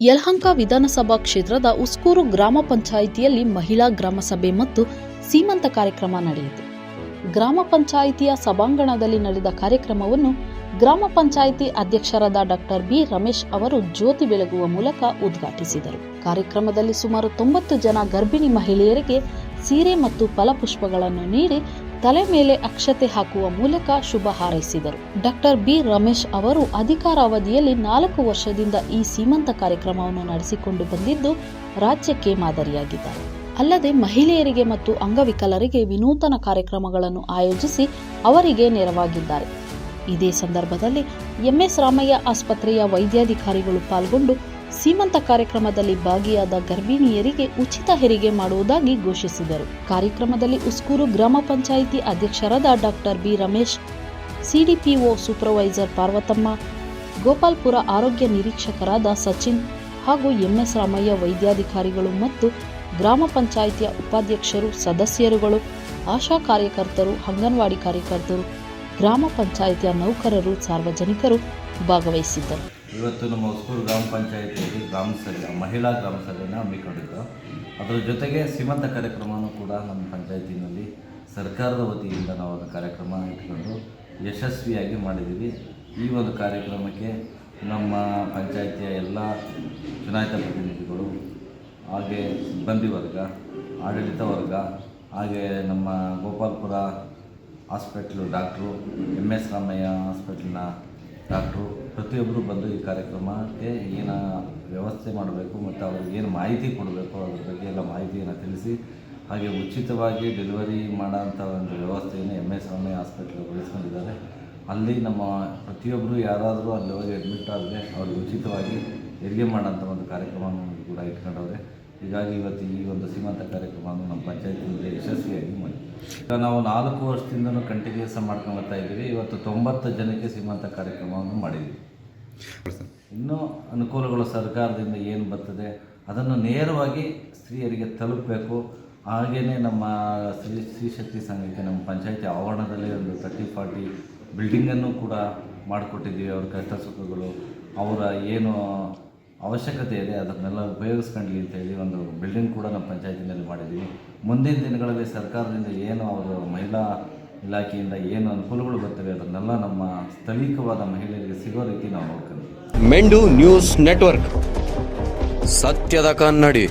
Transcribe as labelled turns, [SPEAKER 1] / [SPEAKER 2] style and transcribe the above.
[SPEAKER 1] ಯಲಹಂಕ ವಿಧಾನಸಭಾ ಕ್ಷೇತ್ರದ ಉಸ್ಕೂರು ಗ್ರಾಮ ಪಂಚಾಯಿತಿಯಲ್ಲಿ ಮಹಿಳಾ ಗ್ರಾಮ ಸಭೆ ಮತ್ತು ಸೀಮಂತ ಕಾರ್ಯಕ್ರಮ ನಡೆಯಿತು. ಗ್ರಾಮ ಪಂಚಾಯಿತಿಯ ಸಭಾಂಗಣದಲ್ಲಿ ನಡೆದ ಕಾರ್ಯಕ್ರಮವನ್ನು ಗ್ರಾಮ ಪಂಚಾಯಿತಿ ಅಧ್ಯಕ್ಷರಾದ ಡಾಕ್ಟರ್ ಬಿ. ರಮೇಶ್ ಅವರು ಜ್ಯೋತಿ ಬೆಳಗುವ ಮೂಲಕ ಉದ್ಘಾಟಿಸಿದರು. ಕಾರ್ಯಕ್ರಮದಲ್ಲಿ ಸುಮಾರು ತೊಂಬತ್ತು ಜನ ಗರ್ಭಿಣಿ ಮಹಿಳೆಯರಿಗೆ ಸೀರೆ ಮತ್ತು ಫಲಪುಷ್ಪಗಳನ್ನು ನೀಡಿ ತಲೆ ಮೇಲೆ ಅಕ್ಷತೆ ಹಾಕುವ ಮೂಲಕ ಶುಭ ಹಾರೈಸಿದರು. Doctor B. ರಮೇಶ್ ಅವರು ಅಧಿಕಾರ ಅವಧಿಯಲ್ಲಿ ನಾಲ್ಕು ವರ್ಷದಿಂದ ಈ ಸೀಮಂತ ಕಾರ್ಯಕ್ರಮವನ್ನು ನಡೆಸಿಕೊಂಡು ಬಂದಿದ್ದು ರಾಜ್ಯಕ್ಕೆ ಮಾದರಿಯಾಗಿದ್ದಾರೆ. ಅಲ್ಲದೆ ಮಹಿಳೆಯರಿಗೆ ಮತ್ತು ಅಂಗವಿಕಲರಿಗೆ ವಿನೂತನ ಕಾರ್ಯಕ್ರಮಗಳನ್ನು ಆಯೋಜಿಸಿ ಅವರಿಗೆ ನೆರವಾಗಿದ್ದಾರೆ. ಇದೇ ಸಂದರ್ಭದಲ್ಲಿ ಎಂಎಸ್ ರಾಮಯ್ಯ ಆಸ್ಪತ್ರೆಯ ವೈದ್ಯಾಧಿಕಾರಿಗಳು ಪಾಲ್ಗೊಂಡು ಸೀಮಂತ ಕಾರ್ಯಕ್ರಮದಲ್ಲಿ ಭಾಗಿಯಾದ ಗರ್ಭಿಣಿಯರಿಗೆ ಉಚಿತ ಹೆರಿಗೆ ಮಾಡುವುದಾಗಿ ಘೋಷಿಸಿದರು. ಕಾರ್ಯಕ್ರಮದಲ್ಲಿ ಉಸ್ಕೂರು ಗ್ರಾಮ ಪಂಚಾಯಿತಿ ಅಧ್ಯಕ್ಷರಾದ doctor B Ramesh, CDPO supervisor Parvathamma, Gopalpura ಆರೋಗ್ಯ ನಿರೀಕ್ಷಕರಾದ ಸಚಿನ್ ಹಾಗೂ ಎಂಎಸ್ ರಾಮಯ್ಯ ವೈದ್ಯಾಧಿಕಾರಿಗಳು ಮತ್ತು ಗ್ರಾಮ ಪಂಚಾಯಿತಿಯ ಉಪಾಧ್ಯಕ್ಷರು, ಸದಸ್ಯರುಗಳು, ಆಶಾ ಕಾರ್ಯಕರ್ತರು, ಅಂಗನವಾಡಿ ಕಾರ್ಯಕರ್ತರು, ಗ್ರಾಮ ಪಂಚಾಯಿತಿಯ ನೌಕರರು, ಸಾರ್ವಜನಿಕರು ಭಾಗವಹಿಸಿದ್ದರು.
[SPEAKER 2] ಇವತ್ತು ನಮ್ಮ ಹೊಸೂರು ಗ್ರಾಮ ಪಂಚಾಯಿತಿಯಲ್ಲಿ ಗ್ರಾಮ ಸಭೆ, ಮಹಿಳಾ ಗ್ರಾಮ ಸಭೆಯನ್ನು ಹಮ್ಮಿಕೊಂಡಿದ್ದು. ಅದರ ಜೊತೆಗೆ ಸೀಮಂತ ಕಾರ್ಯಕ್ರಮವೂ ಕೂಡ ನಮ್ಮ ಪಂಚಾಯತಿನಲ್ಲಿ ಸರ್ಕಾರದ ವತಿಯಿಂದ ನಾವು ಒಂದು ಕಾರ್ಯಕ್ರಮ ಇಟ್ಕೊಂಡು ಯಶಸ್ವಿಯಾಗಿ ಮಾಡಿದ್ದೀವಿ. ಈ ಒಂದು ಕಾರ್ಯಕ್ರಮಕ್ಕೆ ನಮ್ಮ ಪಂಚಾಯಿತಿಯ ಎಲ್ಲ ಚುನಾಯಿತ ಪ್ರತಿನಿಧಿಗಳು, ಹಾಗೆ ಸಿಬ್ಬಂದಿ ವರ್ಗ, ಆಡಳಿತ ವರ್ಗ, ಹಾಗೆ ನಮ್ಮ Gopalpura hospital doctor M S Ramaiah ಹಾಸ್ಪಿಟ್ಲಿನ doctor ಪ್ರತಿಯೊಬ್ಬರು ಬಂದು ಈ ಕಾರ್ಯಕ್ರಮಕ್ಕೆ ಏನು ವ್ಯವಸ್ಥೆ ಮಾಡಬೇಕು ಮತ್ತು ಅವ್ರಿಗೆ ಏನು ಮಾಹಿತಿ ಕೊಡಬೇಕು ಅದ್ರ ಬಗ್ಗೆ ಎಲ್ಲ ಮಾಹಿತಿಯನ್ನು ತಿಳಿಸಿ, ಹಾಗೆ ಉಚಿತವಾಗಿ ಡೆಲಿವರಿ ಮಾಡೋಂಥ ಒಂದು ವ್ಯವಸ್ಥೆಯನ್ನು ಎಂ ಎಸ್ ಸ್ವಾಮಿ ಹಾಸ್ಪಿಟ್ಲ್ ಬೆಳೆಸ್ಕೊಂಡಿದ್ದಾರೆ ಅಲ್ಲಿ ನಮ್ಮ ಪ್ರತಿಯೊಬ್ಬರು ಯಾರಾದರೂ ಅಲ್ಲಿ ಹೋಗಿ ಅಡ್ಮಿಟ್ ಆದರೆ ಅವ್ರಿಗೆ ಉಚಿತವಾಗಿ ಹೆರಿಗೆ ಮಾಡೋಂಥ ಒಂದು ಕಾರ್ಯಕ್ರಮವನ್ನು ಕೂಡ ಇಟ್ಕೊಂಡವ್ರೆ. ಹೀಗಾಗಿ ಇವತ್ತು ಈ ಒಂದು ಸೀಮಂತ ಕಾರ್ಯಕ್ರಮವನ್ನು ನಮ್ಮ ಪಂಚಾಯಿತಿಯಿಂದ ಯಶಸ್ವಿಯಾಗಿ ಮಾಡಿ ನಾವು ನಾಲ್ಕು ವರ್ಷದಿಂದನೂ ಕಂಟಿನ್ಯೂಸ್ ಮಾಡ್ಕೊಂಡು ಇದ್ದೀವಿ. ಇವತ್ತು ತೊಂಬತ್ತು ಜನಕ್ಕೆ ಸೀಮಂತ ಕಾರ್ಯಕ್ರಮವನ್ನು ಮಾಡಿದ್ದೀವಿ. ಇನ್ನೂ ಅನುಕೂಲಗಳು ಸರ್ಕಾರದಿಂದ ಏನು ಬರ್ತದೆ, ಅದನ್ನು ನೇರವಾಗಿ ಸ್ತ್ರೀಯರಿಗೆ ತಲುಪಬೇಕು. ಹಾಗೆಯೇ ನಮ್ಮ ಸ್ತ್ರೀ ಸ್ತ್ರೀ ಶಕ್ತಿ ಸಂಘಕ್ಕೆ ನಮ್ಮ ಪಂಚಾಯತಿ ಆವರಣದಲ್ಲಿ ಒಂದು ತರ್ಟಿ, ಫಾರ್ಟಿ ಬಿಲ್ಡಿಂಗನ್ನು ಕೂಡ ಮಾಡಿಕೊಟ್ಟಿದ್ದೀವಿ, ಅವ್ರ ಕಷ್ಟ ಸುಖಗಳು ಅವರ ಏನು ಅವಶ್ಯಕತೆ ಇದೆ, ಅದನ್ನೆಲ್ಲ ಉಪಯೋಗಿಸ್ಕೊಂಡ್ವಿ ಅಂತ ಹೇಳಿ ಒಂದು ಬಿಲ್ಡಿಂಗ್ ಕೂಡ ನಮ್ಮ ಪಂಚಾಯತಿನಲ್ಲಿ ಮಾಡಿದ್ದೀವಿ. ಮುಂದಿನ ದಿನಗಳಲ್ಲಿ ಸರ್ಕಾರದಿಂದ ಏನು ಅವರು ಮಹಿಳಾ ಇಲಾಖೆಯಿಂದ ಏನು ಅನುಕೂಲಗಳು ಬರ್ತವೆ ಅದನ್ನೆಲ್ಲ ನಮ್ಮ ಸ್ಥಳೀಯವಾದ ಮಹಿಳೆಯರಿಗೆ ಸಿಗೋ ರೀತಿ ನಾವು ನೋಡ್ಕೊಂಡ್ವಿ
[SPEAKER 3] ಮೆಂಡು ನ್ಯೂಸ್ ನೆಟ್ವರ್ಕ್. ಸತ್ಯದ ಕನ್ನಡಿ.